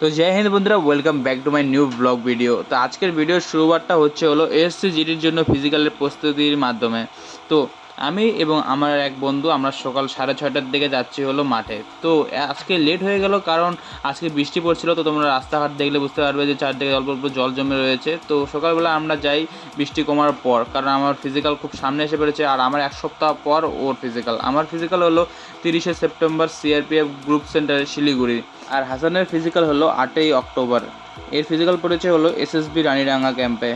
তো জয় হিন্দ বন্ধুরা welcome back to my new blog video তো আজকের ভিডিওর শুরুবারটা হচ্ছে হলো এসসি জিডির জন্য ফিজিক্যালের প্রস্তুতির মাধ্যমে। তো আমি এবং আমার এক বন্ধু আমরা সকাল সাড়ে ছয়টার দিকে যাচ্ছি হলো মাঠে। তো আজকে লেট হয়ে গেল কারণ আজকে বৃষ্টি পড়ছিল, তো তোমরা রাস্তাঘাট দেখলে বুঝতে পারবে যে চারদিকে অল্প অল্প জল জমে রয়েছে। তো সকালবেলা আমরা যাই বৃষ্টি কমার পর, কারণ আমার ফিজিক্যাল খুব সামনে এসে পড়েছে আর আমার এক সপ্তাহ পর ওর ফিজিক্যাল আমার ফিজিক্যাল হলো তিরিশে September CRPF group centre Siliguri. আর হাসানের ফিজিক্যাল হলো আটই অক্টোবর। এর ফিজিক্যাল পরিচয় হলো এসএসবি রানীরাঙ্গা ক্যাম্পে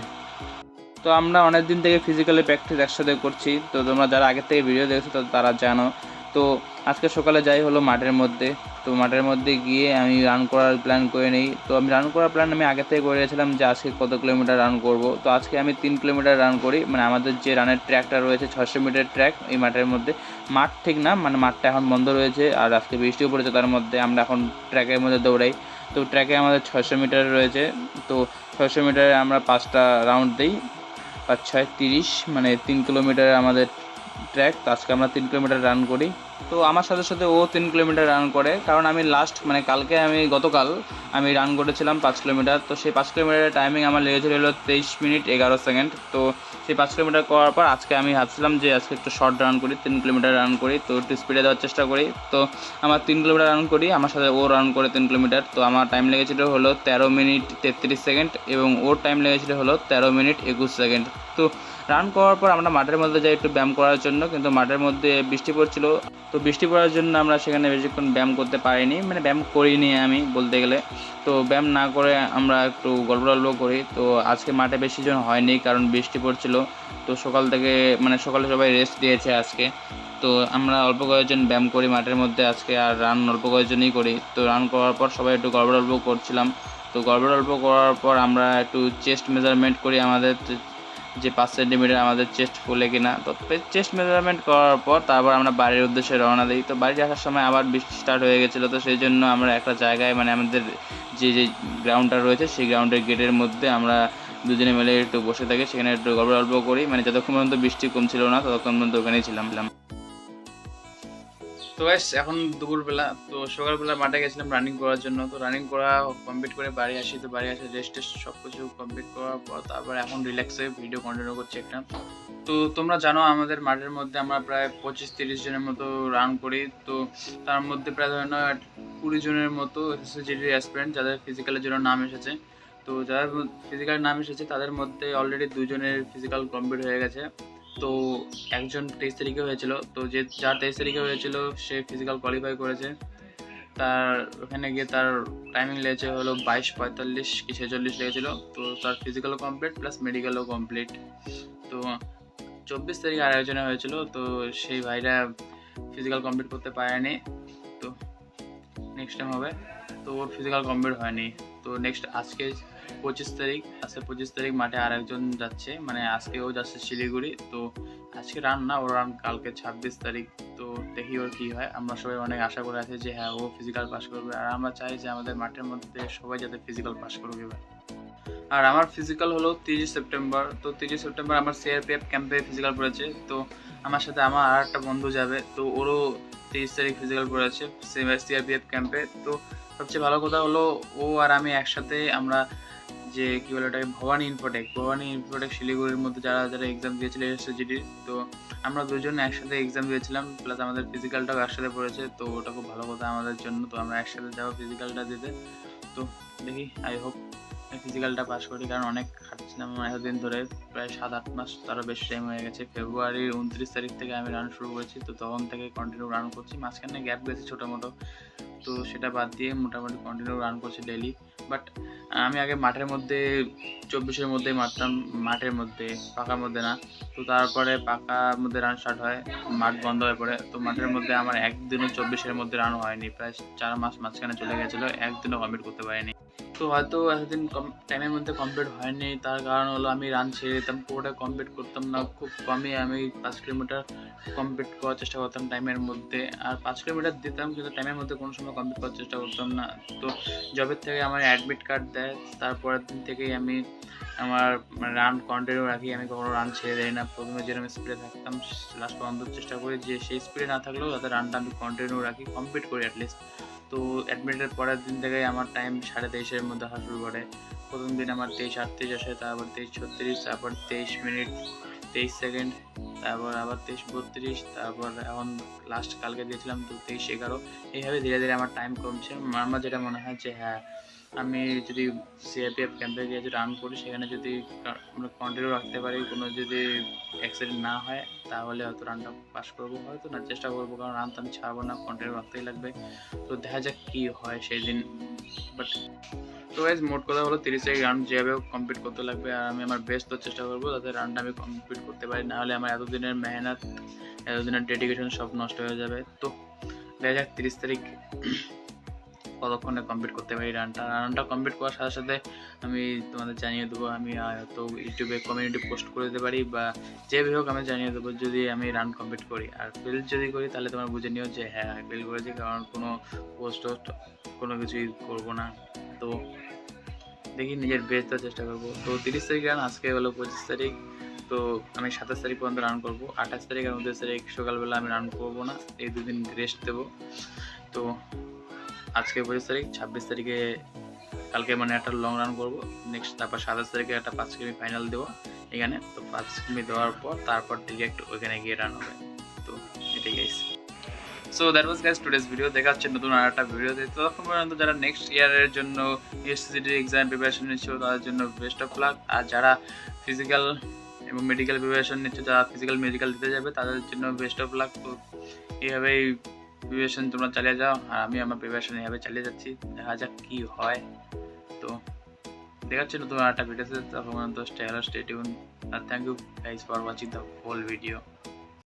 তো আমরা অনেক দিন থেকে ফিজিক্যালি প্র্যাকটিস একসাথে করছি। তো তোমরা যারা আগের থেকে ভিডিও দেখছ, তো তারা জানো তো আজকে সকালে যাই হলো মাঠের মধ্যে। তো মাঠের মধ্যে গিয়ে আমি রান করার প্ল্যান করে নিই। তো আমি রান করার প্ল্যান আমি আগে থেকে করে গেছিলাম যে আজকে কত কিলোমিটার রান করব। তো আজকে আমি তিন কিলোমিটার রান করি। মানে আমাদের যে রানের ট্র্যাকটা রয়েছে ছশো মিটার ট্র্যাক এই মাঠের মধ্যে। মাঠ ঠিক না মানে মাঠটা এখন বন্ধ রয়েছে আর আজকে বৃষ্টিও পড়েছে তার মধ্যে। আমরা এখন ট্র্যাকের মধ্যে দৌড়াই। তো ট্র্যাকে আমাদের ছশো মিটার রয়েছে। তো ছশো মিটারে আমরা পাঁচটা রাউন্ড দিই। পাঁচ, ছয়, তিরিশ মানে তিন কিলোমিটার আমাদের ট্র্যাক তো আজকে আমরা তিন কিলোমিটার রান করি। তো আমার সাথে সাথে ও তিন কিলোমিটার রান করে। কারণ আমি লাস্ট মানে কালকে আমি, গতকাল আমি রান করেছিলাম পাঁচ কিলোমিটার তো সেই পাঁচ কিলোমিটারের টাইমিং আমার লেগেছিল হলো তেইশ মিনিট এগারো সেকেন্ড তো সেই পাঁচ কিলোমিটার করার পর আজকে আমি ভাবছিলাম যে আজকে একটু শর্ট রান করি, তিন কিলোমিটার রান করি। তো একটু স্পিডে দেওয়ার চেষ্টা করি। তো আমার তিন কিলোমিটার রান করি, আমার সাথে ও রান করে তিন কিলোমিটার তো আমার টাইম লেগেছিল হলো তেরো মিনিট তেত্রিশ সেকেন্ড এবং ওর টাইম লেগেছিল হলো তেরো মিনিট একুশ সেকেন্ড তো রান করার পর আমরা মাঠের মধ্যে যাই একটু ব্যায়াম করার জন্য, কিন্তু মাঠের মধ্যে বৃষ্টি পড়ছিল। তো বৃষ্টি পড়ার জন্য আমরা সেখানে বেশিক্ষণ ব্যায়াম করতে পারিনি মানে ব্যায়াম করিনি আমি বলতে গেলে। তো ব্যায়াম না করে আমরা একটু গল্প টল্প করি। তো আজকে মাঠে বেশি জন হয়নি কারণ বৃষ্টি পড়ছিল। তো সকাল থেকে মানে সকালে সবাই রেস্ট দিয়েছে আজকে। তো আমরা অল্প কয়েকজন ব্যায়াম করি মাঠের মধ্যে আজকে, আর রান অল্প কয়েকজনই করি। তো রান করার পর সবাই একটু গল্প টল্প করছিলাম। তো গল্প টল্প করার পর আমরা একটু চেস্ট মেজারমেন্ট করি আমাদের। যে পাঁচ সেন্টিমিটার আমাদের চেস্ট ফুলে কিনা। তো চেস্ট মেজারমেন্ট করার পর তারপর আমরা বাড়ির উদ্দেশ্যে রওনা দিই। তো বাড়িতে আসার সময় আবার বৃষ্টি স্টার্ট হয়ে গেছিল। তো সেই জন্য আমরা একটা জায়গায় মানে আমাদের যে যে গ্রাউন্ডটা রয়েছে সেই গ্রাউন্ডের গেটের মধ্যে আমরা দুজনে মিলে একটু বসে থাকি। সেখানে একটু গল্প গল্প করি। মানে যতক্ষণ পর্যন্ত বৃষ্টি কমছিল না ততক্ষণ পর্যন্ত ওখানেই ছিলাম। তো গাইস এখন দুপুরবেলা, তো সকালবেলা মাঠে গেছিলাম রানিং করার জন্য। তো রানিং করা কমপ্লিট করে বাড়ি আসি, তো বাড়ি আসে রেস্ট টেস্ট সব কিছু কমপ্লিট করার পর তারপর এখন রিল্যাক্সে ভিডিও কন্টিনিউ করছি একটা। তো তোমরা জানো আমাদের মাঠের মধ্যে আমরা প্রায় পঁচিশ তিরিশ জনের মতো রান করি। তো তার মধ্যে প্রায় ধরে নাও কুড়ি জনের মতো এসএসজিডি অ্যাসপিরেন্ট যাদের ফিজিক্যালের জন্য নাম এসেছে। তো যাদের ফিজিক্যাল নাম এসেছে তাদের মধ্যে অলরেডি দুজনের ফিজিক্যাল কমপ্লিট হয়ে গেছে। তো একজন তেইশ তারিখে হয়েছিল। তো যে, যার তেইশ তারিখে হয়েছিল, সে ফিজিক্যাল কোয়ালিফাই করেছে। তার ওখানে গিয়ে তার টাইমিং লেগেছে হলো বাইশ পঁয়তাল্লিশ কি ছেচল্লিশ লেগেছিল। তো তার ফিজিক্যালও কমপ্লিট প্লাস মেডিকেলও কমপ্লিট তো চব্বিশ তারিখে আর একজনে হয়েছিল, তো সেই ভাইরা ফিজিক্যাল কমপ্লিট করতে পারেনি। তো নেক্সট টাইম হবে। তো ওর ফিজিক্যাল কমপ্লিট হয়নি। তো নেক্সট আজকে পঁচিশ তারিখ, আজকে পঁচিশ তারিখ মাঠে আর একজন যাচ্ছে। মানে আজকে ও যাচ্ছে শিলিগুড়ি। তো আজকে রান না, ওর রান কালকে ছাব্বিশ তারিখ। তো দেখি ওর কী হয়। আমরা সবাই অনেক আশা করে আছি যে হ্যাঁ ও ফিজিক্যাল পাস করবে। আর আমরা চাই যে আমাদের মাঠের মধ্যে সবাই যাতে ফিজিক্যাল পাস করবে এবার। আর আমার ফিজিক্যাল হলো তিরিশ সেপ্টেম্বর। তো তিরিশ সেপ্টেম্বর আমার সিআরপিএফ ক্যাম্পে ফিজিক্যাল পড়েছে। তো আমার সাথে আমার আর একটা বন্ধু যাবে। তো ওরও তিরিশ তারিখ ফিজিক্যাল পড়েছে সিআরপিএফ ক্যাম্পে তো সবচেয়ে ভালো কথা হলো ও আর আমি একসাথে আমরা যে কী বলে ওটাকে ভবানী ইনফোটেক ভবানী ইনফোটেক শিলিগুড়ির মধ্যে যারা যারা এক্সাম দিয়েছিল এসএসজিডি তো আমরা দুজন একসাথে এক্সাম দিয়েছিলাম প্লাস আমাদের ফিজিক্যালটাও একসাথে পড়েছে, তো ওটা খুব ভালো কথা আমাদের জন্য, তো আমরা একসাথে যাব ফিজিক্যালটা দিতে। তো দেখি আই হোপ ফিজিক্যালটা পাস করি, কারণ অনেক খাটছিলাম এতদিন ধরে, প্রায় সাত আট মাস তারও বেশি টাইম হয়ে গেছে। ফেব্রুয়ারির উনত্রিশ তারিখ থেকে আমি রান শুরু করেছি, তো তখন থেকে কন্টিনিউ রান করছি। মাঝখানে গ্যাপ গেছে ছোটো মোটো, তো সেটা বাদ দিয়ে মোটামুটি কন্টিনিউ রান করছি ডেলি বাট আমি আগে মাঠের মধ্যে, চব্বিশের মধ্যেই মারতাম, মাঠের মধ্যে, পাকার মধ্যে না। তো তারপরে পাকার মধ্যে রান স্টার্ট হয়, মাঠ বন্ধ হয়ে পড়ে। তো মাঠের মধ্যে আমার একদিনও চব্বিশের মধ্যে রান হয়নি, প্রায় চার মাস মাঝখানে চলে গেছিল, একদিনও কমপ্লিট করতে পারিনি। তো হয়তো এতদিন কম টাইমের মধ্যে কমপ্লিট হয়নি। তার কারণ হলো আমি রান ছেড়ে দিতাম, পুরোটা কমপ্লিট করতাম না। খুব কমই আমি পাঁচ কিলোমিটার কমপ্লিট করার চেষ্টা করতাম টাইমের মধ্যে। আর পাঁচ কিলোমিটার দিতাম, কিন্তু টাইমের মধ্যে কোনো সময় কমপ্লিট করার চেষ্টা করতাম না। তো জবের থেকে আমার অ্যাডমিট কার্ড দেয়। তারপরের দিন থেকেই আমি আমার রান কন্টিনিউ রাখি। আমি কখনো রান ছেড়ে দেয় না। প্রথমে যেরকম স্পিডে থাকতাম লাস্ট পর্যন্ত চেষ্টা করি যে সেই স্পিডে না থাকলেও যাতে রানটা আমি কন্টিনিউ রাখি কমপ্লিট করি অ্যাটলিস্ট তো অ্যাডমিটের পরের দিন থেকেই আমার টাইম সাড়ে তেইশের মধ্যে শুরু করে। প্রথম দিন আমার তেইশ আটত্রিশ আসে, তারপর তেইশ ছত্রিশ, তারপর তেইশ মিনিট, তেইশ সেকেন্ড, তারপর আবার তেইশ বত্রিশ, তারপর এখন লাস্ট কালকে দিয়েছিলাম তো তেইশ এগারো। এইভাবে ধীরে ধীরে আমার টাইম কমছে। আমার যেটা মনে হয় যে হ্যাঁ আমি যদি সিআরপিএফ ক্যাম্পে গিয়ে যদি রান করি, সেখানে যদি আমরা কন্টিনিউ রাখতে পারি, কোনো যদি অ্যাক্সিডেন্ট না হয়, তাহলে হয়তো রানটা পাস করব। হয়তো না, চেষ্টা করব, কারণ রান তো আমি ছাড়বো না কন্টিনিউ রাখতেই লাগবে। তো দেখা যাক কী হয় সেই দিন বাট তো গাইজ মোট কথা হলো তিরিশ সেকেন্ড রান যেভাবে কমপ্লিট করতে লাগবে, আর আমি আমার বেস্ট তো চেষ্টা করব যাতে রানটা আমি কমপ্লিট করতে পারি। নাহলে আমার এতদিনের মেহনত, এতদিনের ডেডিকেশন সব নষ্ট হয়ে যাবে। তো দেখা যাক তিরিশ তারিখ কতক্ষণে কমপ্লিট করতে পারি রানটা রানটা কমপ্লিট করার সাথে সাথে আমি তোমাদের জানিয়ে দেবো, আমি হয়তো ইউটিউবে কমিউনিটি পোস্ট করে দিতে পারি বা যেভাবে হোক আমি জানিয়ে দেবো যদি আমি রান কমপ্লিট করি। আর ফেল যদি করি তাহলে তোমার বুঝে নিও যে হ্যাঁ ফেল করেছি কারণ কোনো পোস্ট টোস্ট কোনো কিছুই করব না। তো দেখি নিজের বেস্ট দেওয়ার চেষ্টা করব। তো তিরিশ তারিখ রান আজকে হলো পঁচিশ তারিখ। তো আমি সাতাশ তারিখ পর্যন্ত রান করব। আঠাশ তারিখ আর উনত্রিশ তারিখ সকালবেলা আমি রান করব না। এই দুদিন রেস্ট দেবো। তো আজকে পঁচিশ তারিখ, ছাব্বিশ তারিখে কালকে মানে একটা লং রান করব। নেক্সট তারপর সাতাশ তারিখে একটা পাঁচ কিমি ফাইনাল দেবো এখানে। তো পাঁচ কিমি দেওয়ার পর তারপর ডিরেক্ট ওইখানে গিয়ে রান হবে। তো এটাই guys so that was guys today's video দেখা হচ্ছে নতুন আর একটা ভিডিওতে তো। তখন পর্যন্ত যারা নেক্সট ইয়ারের জন্য ইউএসসিটি এক্সাম প্রিপারেশন নিচ্ছিল তাদের জন্য বেস্ট অফ লাক আর যারা ফিজিক্যাল এবং মেডিকেল প্রিপারেশন নিচ্ছে, যারা ফিজিক্যাল মেডিকেল দিতে যাবে, তাদের জন্য বেস্ট অফ লাক তো এইভাবেই প্রিপারেশন তোমরা চালিয়ে যাও, আর আমি আমার প্রিপারেশন এভাবে চালিয়ে যাচ্ছি, দেখা যাক কি হয়। তো দেখা হচ্ছে নতুন একটা ভিডিওতে তখন তো stay hello stay tune R thank you guys for watching the whole video